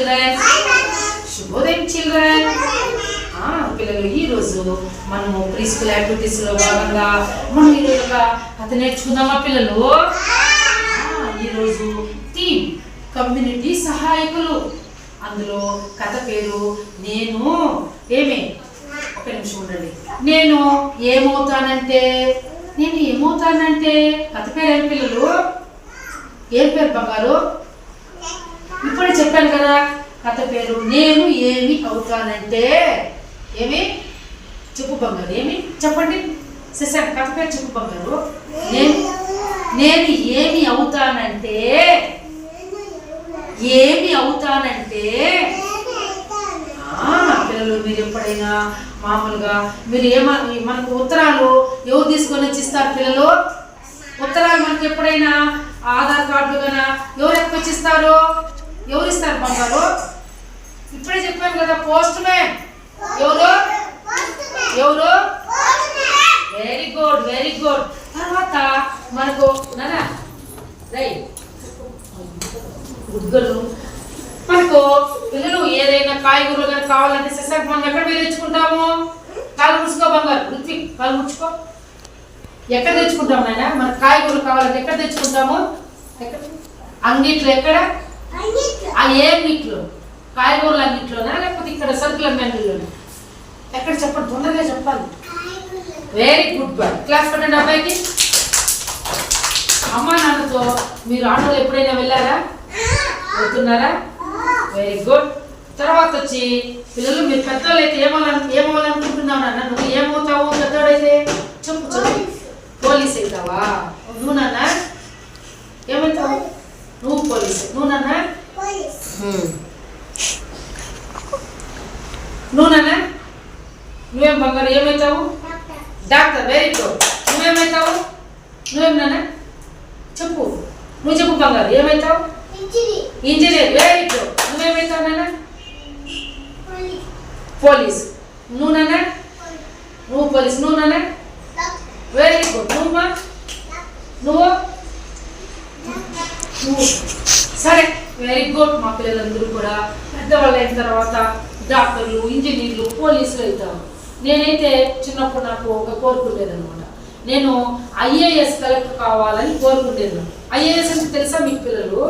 Children శుభోదయం children పిల్లలు ఈ రోజు మనము ప్రీ స్కూల్ యాక్టివిటీస్లో భాగంగా మనం ఈ ఒక కథ నేర్చుకుందామా పిల్లలు? ఈరోజు థీమ్ కమ్యూనిటీ సహాయకులు. అందులో కథ పేరు నేను. ఏమే? ఒక నిమిషం ఉండండి. నేను ఏమవుతానంటే నేను ఏమవుతానంటే? కథ పేరు ఏం పిల్లలు? ఏం పేరు బంగారు? ఇప్పుడే చెప్పాను కదా కథ పేరు నేను ఏమి అవుతానంటే ఏమి? చెప్పు బంగారు ఏమి? చెప్పండి. శశాంక్ కథ పేరు చెప్పు బంగారు. నేను నేను ఏమి అవుతానంటే ఏమి అవుతానంటే పిల్లలు మీరు ఎప్పుడైనా మామూలుగా మీరు ఏమ మనకు ఉత్తరాలు ఎవరు తీసుకొని వచ్చి ఇస్తారు పిల్లలు? ఉత్తరాలు మనకి ఎప్పుడైనా ఆధార్ కార్డు కన్నా ఎవరు ఎక్కువ ఇస్తారు? ఎవరు ఇస్తారు బంగారు ఇప్పుడే చెప్పాను కదా పోస్ట్ మ్యాన్ ఎవరు? ఎవరు? వెరీ గుడ్ వెరీ గుడ్ తర్వాత మనకు నానా రైట్ గుడ్గలు మనకు పిల్లలు ఏదైనా కాయగూరలు కానీ కావాలంటే శశాంక్ మనం ఎక్కడ పోయి తెచ్చుకుంటాము? కాలు ముడుచుకో బంగారు. రుత్విక్ కాలు ముడుచుకో. ఎక్కడ తెచ్చుకుంటాం నాయన? మన కాయగూరలు కావాలంటే ఎక్కడ తెచ్చుకుంటాము? ఎక్కడ? అంగిట్లో ఎక్కడ? ఆ ఏ అంగిట్లో కాయగూరల అంగిట్లోనా లేకపోతే ఇక్కడ సరుకుల అంగిట్లోనా ఎక్కడ చెప్పండి? తొందరగా చెప్పాలి. వెరీ గుడ్ బాయ్ క్లాస్ పెట్టండి అబ్బాయికి అమ్మా నాన్నతో మీరు ఆటోలో ఎప్పుడైనా వెళ్ళారా? వెళ్తున్నారా? వెరీ గుడ్ తర్వాత వచ్చి పిల్లలు మీరు పెద్దోళ్ళు అయితే ఏమవ్వాలి ఏమవ్వాలనుకుంటున్నావు నాన్న? నువ్వు ఏమవుతావు పెద్దోడైతే? చెప్పు చెప్పు. పోలీస్ అవుతావా? నువ్వు నాన్న. నువ్వు పోలీస్ నువ్వు నాన్న నువ్వు నాన్న నువ్వేం బంగారు ఏమవుతావు డాక్టర్ వెరీ గుడ్ నువ్వేమవుతావు నువ్వేం నాన్న చెప్పు నువ్వు చెప్పు బంగారు ఏమవుతావు ఇంజనీర్ వెరీ గుడ్ నువ్వేమవుతావు నాన్న పోలీస్ నువ్వు నాన్న నువ్వు పోలీస్ నువ్వు నాన్న వెరీ గుడ్ నువ్వు మా నువ్వు నువ్వు సరే వెరీ గుడ్. మా పిల్లలందరూ కూడా పెద్దవాళ్ళు అయిన తర్వాత డాక్టర్లు ఇంజనీర్లు పోలీసులు అవుతారు నేనైతే చిన్నప్పుడు నాకు ఒక కోరుకునేది అనమాట నేను ఐఏఎస్ కలెక్టర్ కావాలని కోరుకునేది ఐఏఎస్ అంటే తెలుసా మీకు పిల్లలు?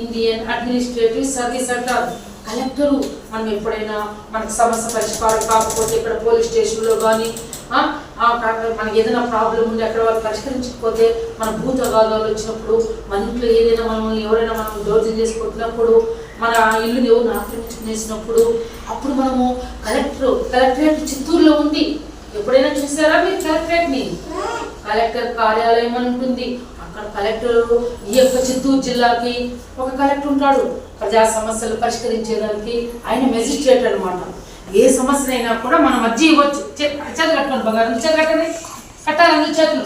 ఇండియన్ అడ్మినిస్ట్రేటివ్ సర్వీస్ అంటారు. కలెక్టరు మనం ఎప్పుడైనా మనకు సమస్య పరిష్కారం కాకపోతే ఇక్కడ పోలీస్ స్టేషన్లో కానీ మనకి ఏదైనా ప్రాబ్లం ఉండి అక్కడ వాళ్ళు పరిష్కరించకపోతే మన భూతగాలు వచ్చినప్పుడు మన ఇంట్లో ఏదైనా మనల్ని ఎవరైనా మనం దౌర్జన్యం చేసుకుంటున్నప్పుడు మన ఇల్లుని ఎవరిని ఆక్రమించుకునేసినప్పుడు అప్పుడు మనము కలెక్టర్ కలెక్టరేట్ చిత్తూరులో ఉంది ఎప్పుడైనా చూసారా మీరు కలెక్టరేట్ని? కలెక్టర్ కార్యాలయం అని ఉంటుంది. అక్కడ కలెక్టర్ ఈ యొక్క చిత్తూరు జిల్లాకి ఒక కలెక్టర్ ఉంటాడు. ప్రజా సమస్యలు పరిష్కరించేదానికి ఆయన మెజిస్ట్రేట్ అనమాట ఏ సమస్య అయినా కూడా మనం మధ్య ఇవ్వచ్చు. చేతులు కట్టుకోండి బంగారం. చేతులు కట్టండి. కట్టాలి అందరూ చేతులు.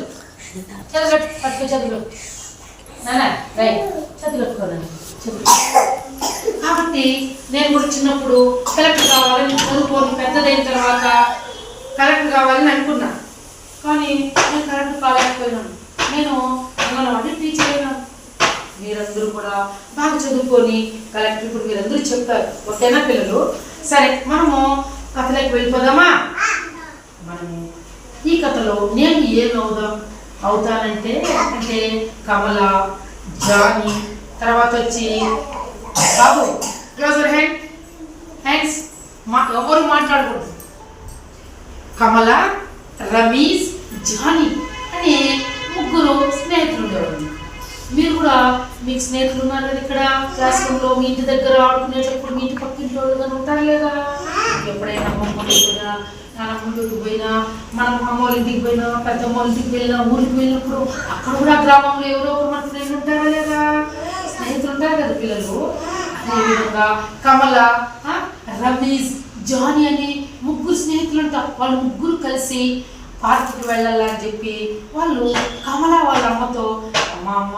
చేతులు కట్టు పట్టుకో చేతులు. నానా రైట్ చేతులు కట్టుకోనండి చేతులు. కాబట్టి నేను కూడా చిన్నప్పుడు కలెక్టర్ కావాలని చదువుకోను పెద్దదైన తర్వాత కలెక్టర్ కావాలని అనుకున్నా. కానీ నేను కలెక్టర్ కాలేకపోయినాను. నేను అంగన్వాడీ టీచర్ అయినాను. మీరందరూ కూడా బాగా చదువుకొని కలెక్టర్ ఇప్పుడు మీరందరూ చెప్తారు ఓకేనా పిల్లలు? సరే మనము కథలోకి వెళ్ళిపోదామా? మనము ఈ కథలో నేను ఏం అవుదాం అవుతానంటే అంటే కమల జానీ తర్వాత వచ్చి బాబు క్లోజ్ యువర్ హ్యాండ్ హ్యాండ్స్ మా ఎవరు మాట్లాడకూడదు. కమల రమీష్ జానీ అనే ముగ్గురు స్నేహితులు ఉండేవాళ్ళు మీరు కూడా మీకు స్నేహితులు ఉన్నారు కదా ఇక్కడ? క్లాస్ రూమ్లో మీ ఇంటి దగ్గర ఆడుకునేటప్పుడు మీ ఇంటి పక్కింటి వాళ్ళు కానీ ఉంటారు లేదా? ఎప్పుడైనా అమ్మమ్మ పోయినా నాన్నమ్మ ఇంటికి పోయినా మన అమ్మ ఇంటికి పోయినా పెద్దమ్మ వాళ్ళ ఇంటికి వెళ్ళినా ఊరికి వెళ్ళినప్పుడు అక్కడ కూడా గ్రామంలో ఎవరో ఒకరు మన ఫ్రెండ్ ఉంటారా లేదా? స్నేహితులు ఉంటారు కదా పిల్లలు? అదేవిధంగా కమల రమీజ్ జానీ అని ముగ్గురు స్నేహితులు ఉంటారు వాళ్ళు ముగ్గురు కలిసి పార్కుకి వెళ్ళాలని చెప్పి వాళ్ళు కమల వాళ్ళ అమ్మతో అమ్మా అమ్మ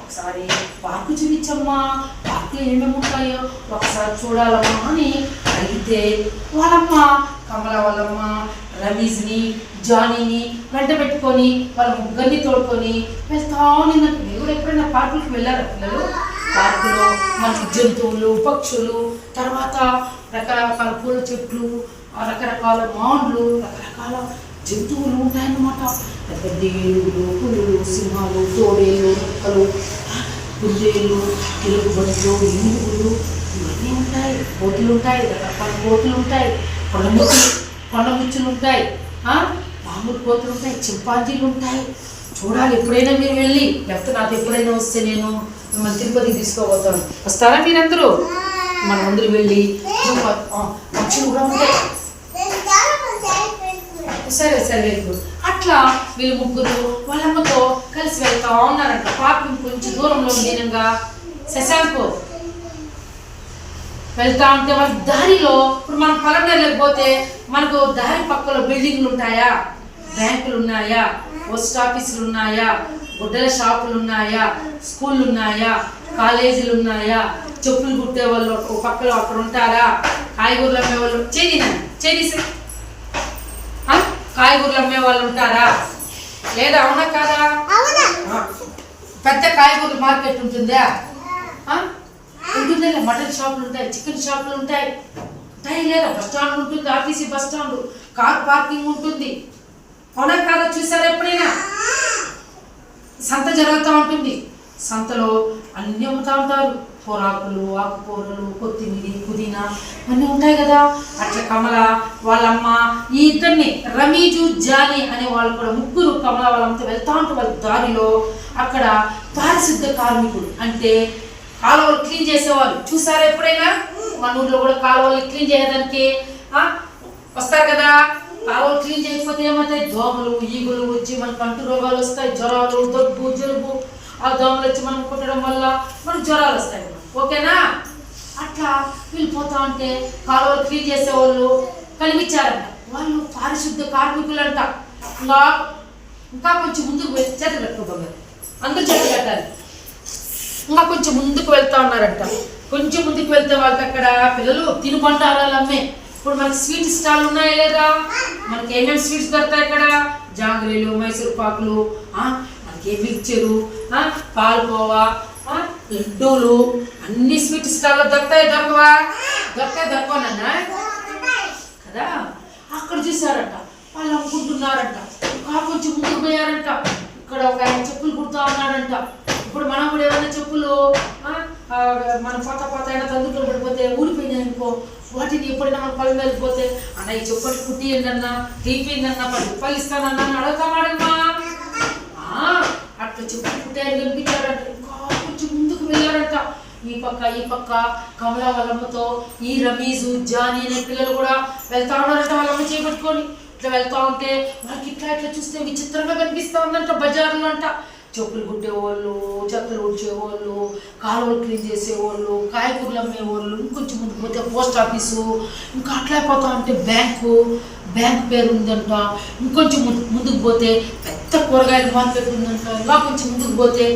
ఒకసారి పార్కు చూపించమ్మా. పార్కులో ఏమేమి ఉంటాయో ఒకసారి చూడాలమ్మా అని అడిగితే వాళ్ళమ్మ కమల వాళ్ళమ్మ రమీజ్ని జానీని వెంట పెట్టుకొని వాళ్ళ ముగ్గురిని తోడుకొని వెళ్తా నిన్న మీరు ఎప్పుడైనా పార్కులకు వెళ్ళారా పిల్లలు? పార్కులో మనకి జంతువులు పక్షులు తర్వాత రకరకాల పూల చెట్లు రకరకాల మాండ్లు రకరకాల జంతువులు ఉంటాయన్నమాట. పెద్ద పెద్ద ఏనుగులు పులులు సింహాలు తోడేలు కుక్కలు కుందేళ్ళు ఎలుగుబంట్లు ఏనుగులు ఇవన్నీ ఉంటాయి. కోతులు ఉంటాయి రకరకాల కోతులు ఉంటాయి. కొండముచ్చులు కొండముచ్చులు ఉంటాయి. మామూలు కోతులు ఉంటాయి చింపాంజీలు ఉంటాయి. చూడాలి ఎప్పుడైనా మీరు వెళ్ళి లేకపోతే నాకు ఎప్పుడైనా వస్తే నేను మిమ్మల్ని తిరుపతికి తీసుకోబోతాను. వస్తారా మీరందరూ? మన అందరూ వెళ్ళి పక్షులు కూడా ఉంటాయి. సరే సరే వెరీ అట్లా వీళ్ళు ముగ్గురు వాళ్ళమ్మతో కలిసి వెళ్తా ఉన్నారంట. పాపం కొంచెం దూరంలో ఉండేనంగా శశాంక్ వెళ్తా ఉంటే మన దారిలో ఇప్పుడు మనం పలమనేరులోకి పోతే మనకు దారి పక్కలో బిల్డింగ్లు ఉంటాయా? బ్యాంకులు ఉన్నాయా? పోస్ట్ ఆఫీసులు ఉన్నాయా? గుడ్డల షాపులు ఉన్నాయా? స్కూళ్ళు ఉన్నాయా? కాలేజీలు ఉన్నాయా? చెప్పులు కుట్టే వాళ్ళు ఒక పక్కలో అక్కడ ఉంటారా? కాయగూరలు అమ్మే వాళ్ళు. చేదినా చేదీసా కాయగూరలు అమ్మే వాళ్ళు ఉంటారా? లేదా అవునా కాదా. పెద్ద కాయగూరల మార్కెట్ ఉంటుందా? ఉంటుందా మటన్ షాపులు ఉంటాయి చికెన్ షాపులు ఉంటాయి. ఉంటాయి లేదా? బస్ స్టాండ్ ఉంటుంది RTC bus stand. Car parking ఉంటుంది. అవునా కాదా చూసారా ఎప్పుడైనా? సంత జరుగుతూ ఉంటుంది. సంతలో అన్నీ అమ్ముతూ ఉంటారు. పొరాకులు ఆకుకూరలు కొత్తిమీర పుదీనా అన్నీ ఉంటాయి కదా. అట్లా కమల వాళ్ళమ్మ ఈ ఇద్దరిని రమీజు జానీ అనే వాళ్ళు కూడా ముగ్గురు కమల వాళ్ళంతా వెళ్తా ఉంటారు వాళ్ళ దారిలో అక్కడ పారిశుద్ధ కార్మికుడు అంటే కాలువలు క్లీన్ చేసేవాళ్ళు చూసారా ఎప్పుడైనా? మన ఊర్లో కూడా కాలువలు క్లీన్ చేయడానికి వస్తారు కదా? కాలువలు క్లీన్ చేయకపోతే ఏమవుతాయి? దోమలు ఈగులు వచ్చి మనకు అంటు రోగాలు వస్తాయి. జ్వరాలు దగ్గు జలుబు ఆ దోమలు వచ్చి మనం కుట్టడం వల్ల మనకు జ్వరాలు వస్తాయి. ఓకేనా? అట్లా వెళ్ళిపోతా ఉంటే కాలువలు క్లీన్ చేసేవాళ్ళు కనిపించారంట వాళ్ళు పారిశుద్ధ కార్మికులంట. ఇంకా ఇంకా కొంచెం ముందుకు చేతులు కట్టుకోబోగారు అందరూ చేతులు కట్టాలి. ఇంకా కొంచెం ముందుకు వెళ్తా ఉన్నారంట కొంచెం ముందుకు వెళ్తే వాళ్ళకి అక్కడ పిల్లలు తినుబండారాలు అమ్మే ఇప్పుడు మనకి స్వీట్ స్టాల్ ఉన్నాయా లేదా? మనకి ఏమేమి స్వీట్స్ దొరుకుతాయి ఇక్కడ జాంగ్రీలు మైసూర్ పాకులు ఆ, మనకి మిక్చరు ఆ, పాల్కోవా లడ్డూలు అన్ని స్వీట్ స్టాల్లో దొరుకుతాయి దొరకవా? దొరుకుతాయి దొరకవనన్నా కదా? అక్కడ చూసారట వాళ్ళు అమ్ముకుంటున్నారంట. కాకొచ్చి ముందుకు పోయారంట. ఇక్కడ ఒక ఆయన చెప్పులు కుడుతా ఉన్నాడంట. ఇప్పుడు మనం కూడా ఏమైనా చెప్పులు ఆ, మన పాత పాత అయినా తల్లిదండ్రులు పడిపోతే ఊడిపోయినాయి అనుకో వాటిని ఎప్పుడైనా మన పళ్ళు వెళ్ళిపోతే అన్న ఈ చెప్పులు కుట్టియండి ఏంటన్నా తీపిండి పది రూపాయలు ఇస్తానన్నా? అని అడుగుతామాడమ్మా ఆ, అట్లా చెప్పులు కుట్టారు కనిపించారంట. కాకొచ్చి ముందు నిలబడట ఈ పక్క ఈ పక్క కమలా వాళ్ళమ్మతో ఈ రమీజు జానీ అనే పిల్లలు కూడా వెళ్తా ఉన్నారంట వాళ్ళమ్మ చేపట్టుకొని. ఇట్లా వెళ్తా ఉంటే వాళ్ళకి ఇట్లా ఇట్లా చూస్తే విచిత్రంగా కనిపిస్తా ఉందంట బజార్లో అంట. చెప్పులు కుట్టేవాళ్ళు చెత్తలు ఉడిచేవాళ్ళు కాలువలు క్లీన్ చేసేవాళ్ళు కాయగూరలు అమ్మేవాళ్ళు ఇంకొంచెం ముందుకు పోతే పోస్ట్ ఆఫీసు ఇంకా అట్లా పోతా ఉంటే బ్యాంకు బ్యాంక్ పేరు ఉందంట. ఇంకొంచెం ముందుకు పోతే పెద్ద కూరగాయల మార్కెట్ ఉందంట. ఇంకా కొంచెం ముందుకు పోతే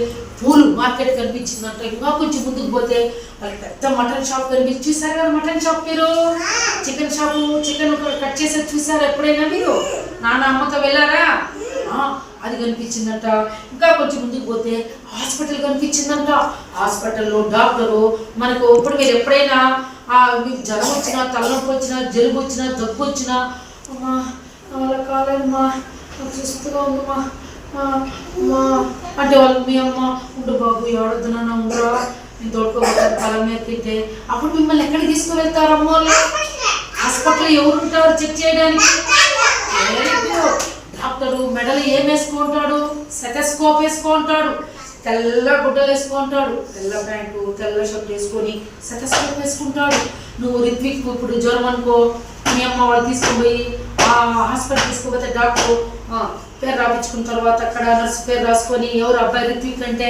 పూలు మార్కెట్ కనిపించిందంట. ఇంకా కొంచెం ముందుకు పోతే వాళ్ళకి పెద్ద మటన్ షాప్ కనిపించి చూసారా కదా మటన్ షాప్ మీరు? చికెన్ షాపు చికెన్ కట్ చేసేది చూసారా ఎప్పుడైనా మీరు? నాన్న అమ్మతో వెళ్ళారా? అది కనిపించిందంట. ఇంకా కొంచెం ముందుకు పోతే హాస్పిటల్ కనిపించిందంట. హాస్పిటల్లో డాక్టరు మనకు ఇప్పుడు మీరు ఎప్పుడైనా మీకు జ్వరం వచ్చినా తలనొప్పి వచ్చినా జలుబు వచ్చినా దగ్గు వచ్చినా అమ్మా వాళ్ళ కాలేదమ్మా. నాకు ఉందమ్మా అంటే వాళ్ళు మీ అమ్మ ఉండు బాబు ఎవడొద్దు నాన్న ఉండరా నేను తోడుకోబోతాను పొలం మీద అప్పుడు మిమ్మల్ని ఎక్కడికి తీసుకువెళ్తారు అమ్మ వాళ్ళు హాస్పిటల్ ఎవరు ఉంటారు చెక్ చేయడానికి? డాక్టరు మెడలు ఏం వేసుకుంటాడు? సెటస్కోప్ వేసుకుంటాడు. తెల్ల గుడ్డలు వేసుకుంటాడు. తెల్ల ప్యాంటు తెల్ల షర్ట్ వేసుకొని సెటస్కోప్ వేసుకుంటాడు. నువ్వు రిత్విక్ ఇప్పుడు జ్వరం అనుకో. మీ అమ్మ వాళ్ళు తీసుకుపోయి ఆ హాస్పిటల్ తీసుకుపోతే డాక్టర్ పేరు రాపించుకున్న తర్వాత అక్కడ నర్సు పేరు రాసుకొని ఎవరు అబ్బాయి రిత్విక్ అంటే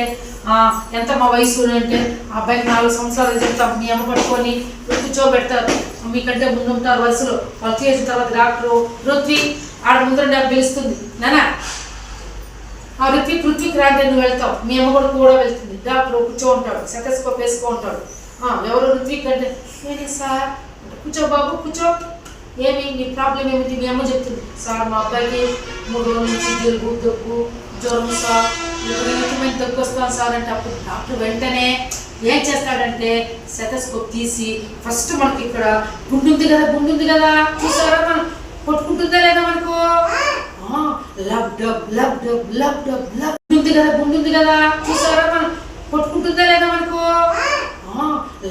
ఎంత మా వయసు అంటే ఆ అబ్బాయికి నాలుగు సంవత్సరాలు చెప్తాం. మీ అమ్మ పట్టుకొని కూర్చోబెడతారు. మీకంటే ముందు ఉంటారు వయసులో. వాళ్ళు చేసిన తర్వాత డాక్టరు రుత్విక్ ఆడ ముందర పిలుస్తుంది. నానా ఆ రుత్విక్ రుత్విక్ రాంటే నువ్వు వెళ్తావు. మీ అమ్మ కూడా కూడా వెళ్తుంది. డాక్టర్ కూర్చో ఉంటాడు. సెటస్కోప్ వేసుకో ఉంటాడు. ఎవరు రుత్విక్ అంటే సార్. కూర్చో బాబు కూర్చో. ఏమి? నీ ప్రాబ్లం ఏమిటి? మీ అమ్మ చెప్తుంది. సార్ మా అబ్బాయికి మూడు రోజుల నుంచి జలుబు దగ్గు జ్వరం సార్. విపరీతమైన దగ్గు వస్తాను సార్ అంటే అప్పుడు డాక్టర్ వెంటనే ఏం చేస్తాడంటే సెటస్కోప్ తీసి ఫస్ట్ మనకి ఇక్కడ గుండు ఉంది కదా గుండు ఉంది కదా. చూసారా మనం? కొట్టుకుంటుందా లేదా మనకు? Lub dub lub dub lub dub lub ఉంది కదా గుండు ఉంది కదా. చూసారా మనం? కొట్టుకుంటుందా లేదా మనకు?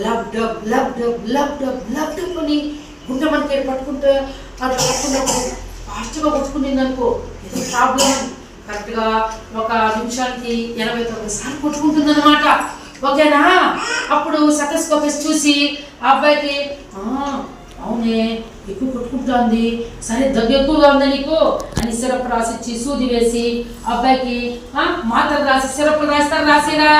Lub dub lub dub lub dub lub dub అని గుండె మనకి పట్టుకుంటే అది పట్టుకున్నప్పుడు ఫాస్ట్గా కొట్టుకుంటుంది అనుకో. ఏదో ప్రాబ్లం కరెక్ట్గా ఒక నిమిషానికి ఎనభై తొమ్మిది సార్లు కొట్టుకుంటుంది అనమాట ఓకేనా? అప్పుడు సటస్కోపస్ చూసి ఆ అబ్బాయికి అవునే ఎక్కువ కొట్టుకుంటుంది. సరే దగ్గు ఎక్కువగా ఉంది నీకు? అని సిరప్ రాసిచ్చి సూది వేసి ఆ అబ్బాయికి "ఆ, మాత్రలు రాసి సిరప్ రాస్తారు రాసిరా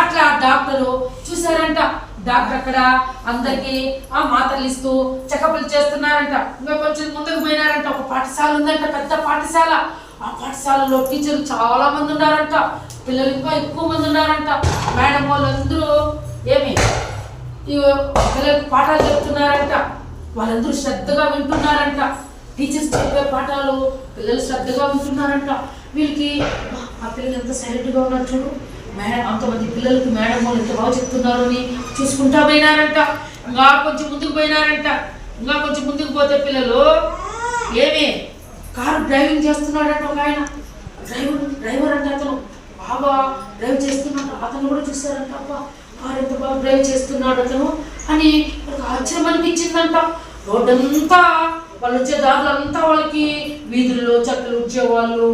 అట్లా డాక్టరు చూసారంట డాక్టర్ అక్కడ అందరికి ఆ మాత్రలు ఇస్తూ చెకప్లు చేస్తున్నారంట. ఇంకా కొంచెం ముందుకు పోయినారంట. ఒక పాఠశాల ఉందంట పెద్ద పాఠశాల. ఆ పాఠశాలలో టీచర్లు చాలా మంది ఉన్నారంట. పిల్లలు ఇంకా ఎక్కువ మంది ఉన్నారంట. మేడం వాళ్ళందరూ ఏమి? పిల్లలకు పాఠాలు చెప్తున్నారంట. వాళ్ళందరూ శ్రద్ధగా వింటున్నారంట. టీచర్స్ చెప్పే పాఠాలు పిల్లలు శ్రద్ధగా వింటున్నారంట. వీళ్ళకి ఆ పిల్లలు ఎంత సైలెంట్గా ఉన్నారు చూడు. మేడం అంతమంది పిల్లలకి మేడం వాళ్ళు ఎంత బాగా చెప్తున్నారు అని చూసుకుంటా పోయినారంట. ఇంకా కొంచెం ముందుకు పోయినారంట. ఇంకా కొంచెం ముందుకు పోతే పిల్లలు ఏమి కారు డ్రైవింగ్ చేస్తున్నాడంట ఒక ఆయన. డ్రైవర్ డ్రైవర్ అంటే అతను బాగా డ్రైవ్ చేస్తున్నాడు. అతను కూడా చూసారంట అబ్బా కారు ఎంత బాగా డ్రైవ్ చేస్తున్నాడు అతను అని ఆశ్చర్యం అనిపించిందంట. రోడ్డంతా వాళ్ళు వచ్చే దారులంతా వాళ్ళకి వీధుల్లో చెట్లు వచ్చేవాళ్ళు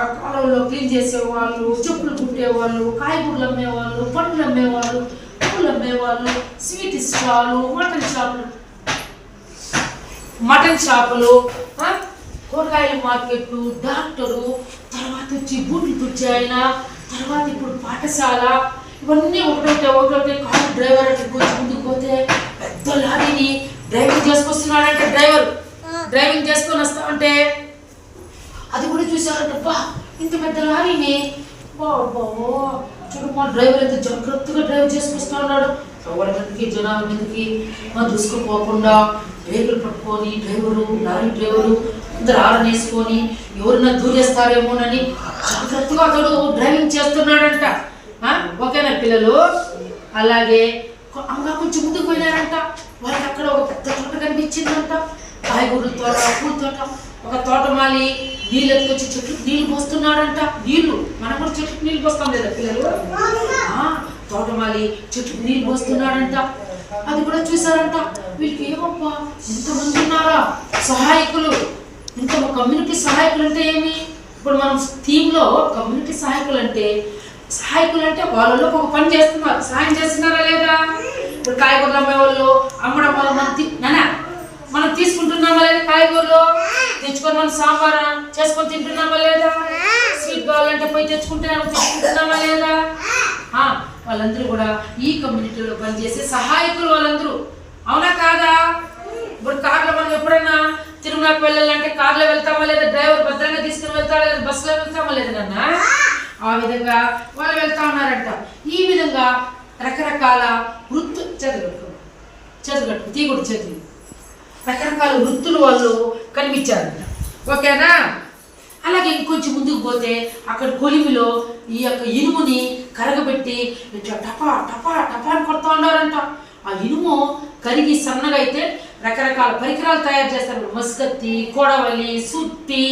ఆ కాలువలో క్లీన్ చేసేవాళ్ళు చెప్పులు కుట్టేవాళ్ళు కాయగూరలు అమ్మేవాళ్ళు పండ్లు అమ్మేవాళ్ళు పూలు అమ్మేవాళ్ళు స్వీట్ స్టాలు మటన్ షాపులు. మటన్ షాపులు కూరగాయల మార్కెట్లు డాక్టరు తర్వాత వచ్చి బూట్లు తుడిచే ఆయన తర్వాత ఇప్పుడు పాఠశాల. ఇవన్నీ ఒకటొకటి ఒకటొకటి. కారు డ్రైవర్ అంటే కొంచెం ముందుకు పోతే పెద్ద లారీని డ్రైవింగ్ చేసుకొస్తున్నాడంటే డ్రైవర్. డ్రైవింగ్ చేసుకొని వస్తా అంటే ఇంత పెద్ద లారీని. బాబో చూడు మా డ్రైవర్ ఎంత జాగ్రత్తగా డ్రైవ్ చేసుకొస్తా ఉన్నాడు. ఎవరి మీదకి జనాల మీదకి మా దూసుకుపోకుండా బ్రేకులు పట్టుకొని డ్రైవరు లారీ డ్రైవరు అందరు ఆరన్ వేసుకొని ఎవరైనా దూరేస్తారేమోనని జాగ్రత్తగా అతడు డ్రైవింగ్ చేస్తున్నాడంట. ఓకేనా పిల్లలు? అలాగే అమ్మ కొంచెం ముందుకు పోయినారంట. వాళ్ళకి అక్కడ ఒక పెద్ద తోట కనిపించిందంట. కాయగూరల తోట పూల తోట. ఒక తోటమాలి నీళ్ళు ఎత్తుకొచ్చి చెట్లు నీళ్ళు పోస్తున్నాడంట. నీళ్ళు మనం కూడా చెట్లకు నీళ్ళు పోస్తాం లేదా పిల్లలు? తోటమాలి చెట్లు నీళ్ళు పోస్తున్నాడంట. అది కూడా చూసారంట వీళ్ళకి ఏమప్పా ఇంతమంది ఉన్నారా? సహాయకులు. ఇంత కమ్యూనిటీ సహాయకులు అంటే ఏమి? ఇప్పుడు మనం థీమ్లో కమ్యూనిటీ సహాయకులు అంటే సహాయకులు అంటే వాళ్ళలో ఒక పని చేస్తున్నారు. సహాయం చేస్తున్నారా లేదా? ఇప్పుడు కాయగూరలు అమ్మే వాళ్ళు అమ్మడం వల్ల మంది నానా మనం తీసుకుంటున్నామా లేదా కాయగూరలు? తెచ్చుకొని మనం సాంబార్? చేసుకొని తింటున్నామా లేదా? స్వీట్ కావాలంటే పోయి తెచ్చుకుంటే తెచ్చుకుంటున్నామా లేదా? వాళ్ళందరూ కూడా ఈ కమ్యూనిటీలో పనిచేసే సహాయకులు వాళ్ళందరూ. అవునా కాదా? ఇప్పుడు కార్లో మనం ఎప్పుడన్నా తిరుమలకి వెళ్ళాలంటే కార్లో వెళ్తామా లేదా? డ్రైవర్ భద్రంగా తీసుకుని వెళ్తాడా లేదా? బస్సులో వెళ్తామా లేదా నాన్న? ఆ విధంగా వాళ్ళు వెళ్తా ఉన్నారంట. ఈ విధంగా రకరకాల వృత్తు చదువు చదువు తీగుడు చదువు రకరకాల వృత్తులు వాళ్ళు కనిపించారంట ఓకేనా? అలాగే ఇంకొంచెం ముందుకు పోతే అక్కడ కొలిమిలో ఈ యొక్క ఇనుముని కరగబెట్టి ఇట్లా టపా టపా టపా అని కొడుతూ ఉన్నారంట. ఆ ఇనుము కరిగి సన్నగా అయితే రకరకాల పరికరాలు తయారు చేస్తారు. మస్కత్తి కొడవలి సుత్తి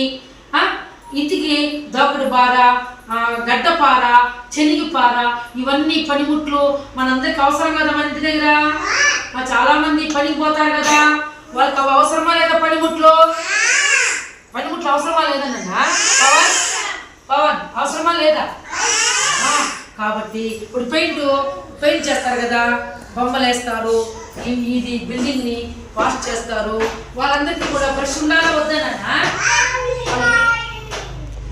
ఇతికి దోకడి బార గడ్డపార చెనిగిపార ఇవన్నీ పనిముట్లు మనందరికి అవసరం కదా మన ఇంటి దగ్గర? ఆ, చాలా మంది పనికి పోతారు కదా. వాళ్ళకి అవి అవసరమా లేదా పనిముట్లు? పనిముట్లు అవసరమా లేదన్నా పవన్? పవన్ అవసరమా లేదా? కాబట్టి ఇప్పుడు పెయింట్ పెయింట్ చేస్తారు కదా బొమ్మలు వేస్తారు ఇది బిల్డింగ్ని వాష్ చేస్తారు. వాళ్ళందరికీ కూడా బ్రష్ ఉండాలా వద్దనన్నా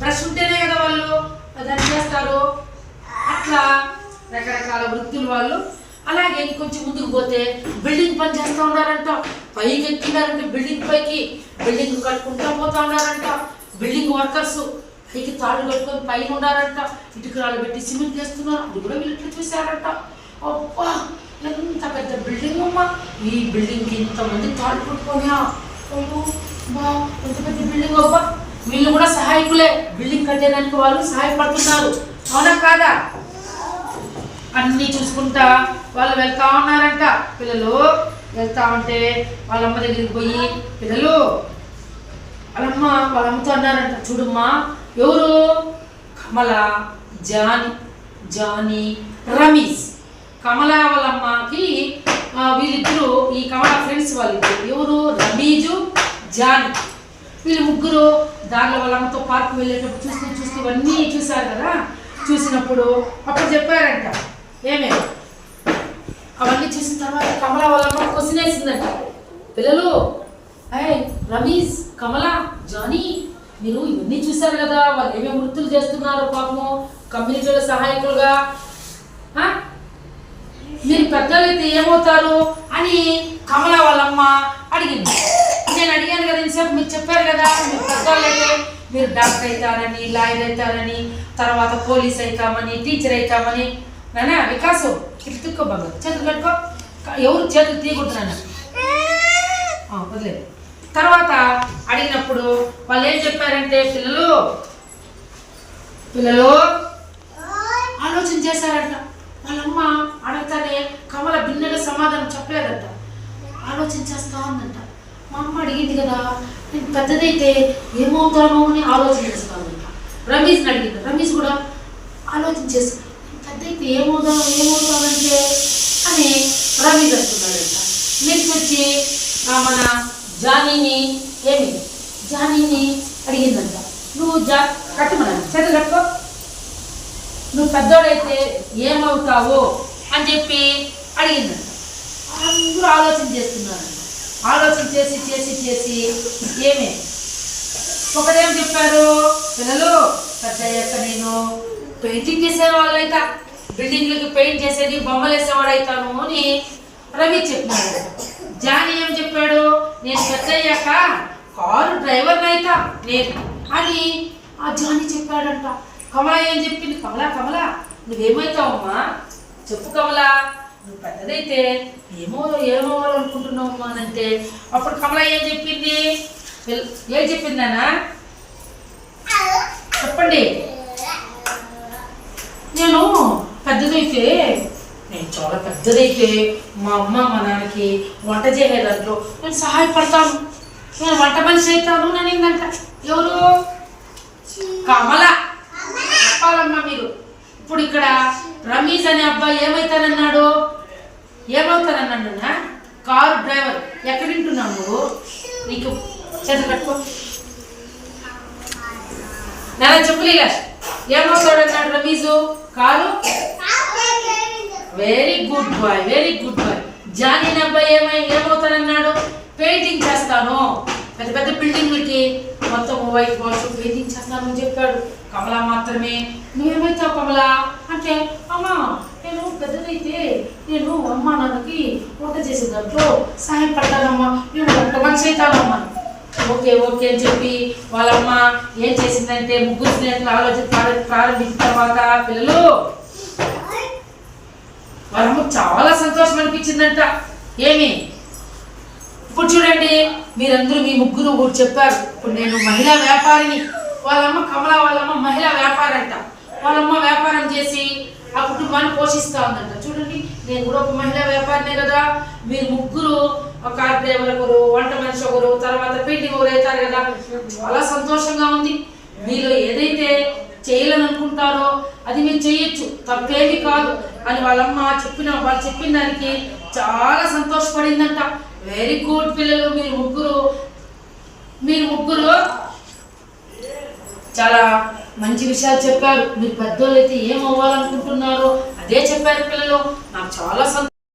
బ్రష్ ఉంటేనే కదా వాళ్ళు దాన్ని చేస్తారు. అట్లా రకరకాల వృత్తులు వాళ్ళు అలాగే ఇంకొంచెం ముందుకు పోతే బిల్డింగ్ పని చేస్తూ ఉన్నారంట. పైకి ఎక్కినారంటే బిల్డింగ్ పైకి బిల్డింగ్ కట్టుకుంటూ పోతా ఉన్నారంట. బిల్డింగ్ వర్కర్స్ పైకి తాళ్ళు కట్టుకొని పైన ఉన్నారంట. ఇటుకరాలు పెట్టి సిమెంట్ చేస్తున్నారు అది కూడా వీళ్ళు ఇట్లా చూసారంట అబ్బా ఎంత పెద్ద బిల్డింగ్ అమ్మా. ఈ బిల్డింగ్కి ఇంతమంది తాళ్ళు కట్టుకోనా అయ్యో బా ఎంత పెద్ద బిల్డింగ్ అబ్బా. వీళ్ళు కూడా సహాయకులే. బిల్డింగ్ కట్టేదానికి వాళ్ళు సహాయపడుతున్నారు. అవునా కాదా? అన్నీ చూసుకుంటా వాళ్ళు వెళ్తా ఉన్నారంట. పిల్లలు వెళ్తా ఉంటే వాళ్ళ అమ్మ దగ్గరికి పోయి పిల్లలు వాళ్ళమ్మ వాళ్ళ అమ్మతో అన్నారంట చూడమ్మా ఎవరు? కమల జాని జానీ రమీజ్ కమల వాళ్ళ అమ్మకి వీళ్ళిద్దరు ఈ కమల ఫ్రెండ్స్ వాళ్ళిద్దరు ఎవరు? రమీజు జాని. వీళ్ళు ముగ్గురు దానిలో వాళ్ళ అమ్మతో పార్క్ వెళ్ళేటప్పుడు చూస్తూ చూస్తూ ఇవన్నీ చూశారు కదా? చూసినప్పుడు అప్పుడు చెప్పారంట ఏమే? అవన్నీ చేసిన తర్వాత కమల వాళ్ళ అమ్మ క్వశ్చన్ వేసిందంట. పిల్లలు అయ్ రమీజ్ కమల జానీ మీరు ఇవన్నీ చూశారు కదా వాళ్ళు ఏమేమి వృత్తులు చేస్తున్నారు పాపము కమ్యూనిటీల సహాయకులుగా? మీరు పెద్దలైతే ఏమవుతారు అని కమల వాళ్ళమ్మ అడిగింది. నేను అడిగాను కదా ఇంతసేపు మీరు చెప్పారు కదా మీరు పెద్దవాళ్ళైతే మీరు డాక్టర్ అవుతారని లాయర్ అవుతారని తర్వాత పోలీస్ అవుతామని టీచర్ అవుతామని నానా వికాసు ఇటు తిక్కో చేతులు కట్టుకో ఎవరు చేతులు తీయకూడదు నాన్న వదిలేదు తర్వాత అడిగినప్పుడు వాళ్ళు ఏం చెప్పారంటే పిల్లలు పిల్లలు ఆలోచన చేశారంట. వాళ్ళమ్మ అడగతానే కమల భిన్నగా సమాధానం చెప్పలేదంట. ఆలోచన చేస్తా ఉందంట. మా అమ్మ అడిగింది కదా నేను పెద్దదైతే ఏమవుతానో అని ఆలోచన చేస్తానంట రమేష్ని అడిగింది. రమేష్ కూడా ఆలోచన చేస్తా నేను పెద్దయితే ఏమవుతామంటే అని రవి అంటున్నాడంట నెక్స్ట్ వచ్చి మన జానీని ఏమి? జానీని అడిగిందంట. నువ్వు జా కట్టుమన్నాను చేతులు కట్టుకో. నువ్వు పెద్దోడైతే ఏమవుతావు అని చెప్పి అడిగిందంట. అందరూ ఆలోచన చేస్తున్నారంట. ఆలోచన చేసి చేసి చేసి ఏమే? ఒకరేం చెప్పారు? పిల్లలు పెద్ద అయ్యాక నేను పెయింటింగ్ చేసే వాళ్ళైతా బిల్డింగ్లకి పెయింట్ చేసేది బొమ్మలు వేసేవాడైతాను అని రవి చెప్పినాడు జానీ ఏం చెప్పాడు? నేను పెద్ద అయ్యాక కారు డ్రైవర్ని అయితా నేను. అని ఆ జానీ చెప్పాడంట. కమల ఏం చెప్పింది? కమలా కమలా నువ్వేమవుతావమ్మా చెప్పు కమలా నువ్వు పెద్దదైతే ఏమో ఏమవ్వాలనుకుంటున్నావమ్మా అని అంటే అప్పుడు కమల ఏం చెప్పింది? ఏం చెప్పిందానా చెప్పండి. నేను పెద్దదైతే నేను చాలా పెద్దదైతే మా అమ్మ మా నాన్నకి వంట చేసే దాంట్లో నేను సహాయపడతాను. నేను వంట మనిషి అవుతాను నేను ఏంటంట ఎవరు? కమల. చెప్పాలమ్మా మీరు. ఇప్పుడు ఇక్కడ రమీజ్ అనే అబ్బాయి ఏమవుతానన్నాడు ఏమవుతానన్నాడు కారు డ్రైవర్. ఎక్కడింటున్నావు నువ్వు? నీకు చేత కట్టుకో. నాన్న చెప్పులేగా ఏమవుతాడన్నాడు Ramiz? Car very good boy very good boy Johnny అబ్బాయి ఏమై ఏమవుతానన్నాడు పెయింటింగ్ చేస్తాను. పెద్ద పెద్ద బిల్డింగ్లకి మొత్తం వైట్ వాష్ పెయింటింగ్ చేస్తాను అని చెప్పాడు. కమల మాత్రమే. నువ్వేమవుతావు కమల? అంటే అమ్మా నేను పెద్దదైతే నేను అమ్మా నాన్నకి వంట చేసే దాంట్లో సహాయపడతానమ్మా. నేను వంట మనిషి అవుతానమ్మా. ఓకే ఓకే అని చెప్పి వాళ్ళమ్మ ఏం చేసిందంటే ముగ్గురు స్నేహితులు ఆలోచన ప్రారంభించిన తర్వాత పిల్లలు వాళ్ళమ్మ చాలా సంతోషం అనిపించిందంట. ఏమి? ఇప్పుడు చూడండి మీరందరూ మీ ముగ్గురు కూడా చెప్పారు. ఇప్పుడు నేను మహిళా వ్యాపారిని. వాళ్ళమ్మ కమల వాళ్ళమ్మ మహిళా వ్యాపారి అంట వాళ్ళమ్మ వ్యాపారం చేసి ఆ కుటుంబాన్ని పోషిస్తా ఉందంట. చూడండి నేను కూడా ఒక మహిళా వ్యాపారినే కదా. మీరు ముగ్గురు ఒక కార్ ఒకరు వంట మనిషి ఒకరు తర్వాత పిండి ఒకరు అవుతారు కదా. చాలా సంతోషంగా ఉంది. మీరు ఏదైతే చేయాలని అనుకుంటారో అది మీరు చేయొచ్చు. తప్పేమి కాదు. అని వాళ్ళమ్మ చెప్పిన వాళ్ళు చెప్పిన దానికి చాలా సంతోషపడిందంట. వెరీ గుడ్ పిల్లలు మీరు ముగ్గురు. మీరు ముగ్గురు చాలా మంచి విషయాలు చెప్పారు. మీరు పెద్దోళ్ళు అయితే ఏం అవ్వాలనుకుంటున్నారో అదే చెప్పారు పిల్లలు. నాకు చాలా సంతోషం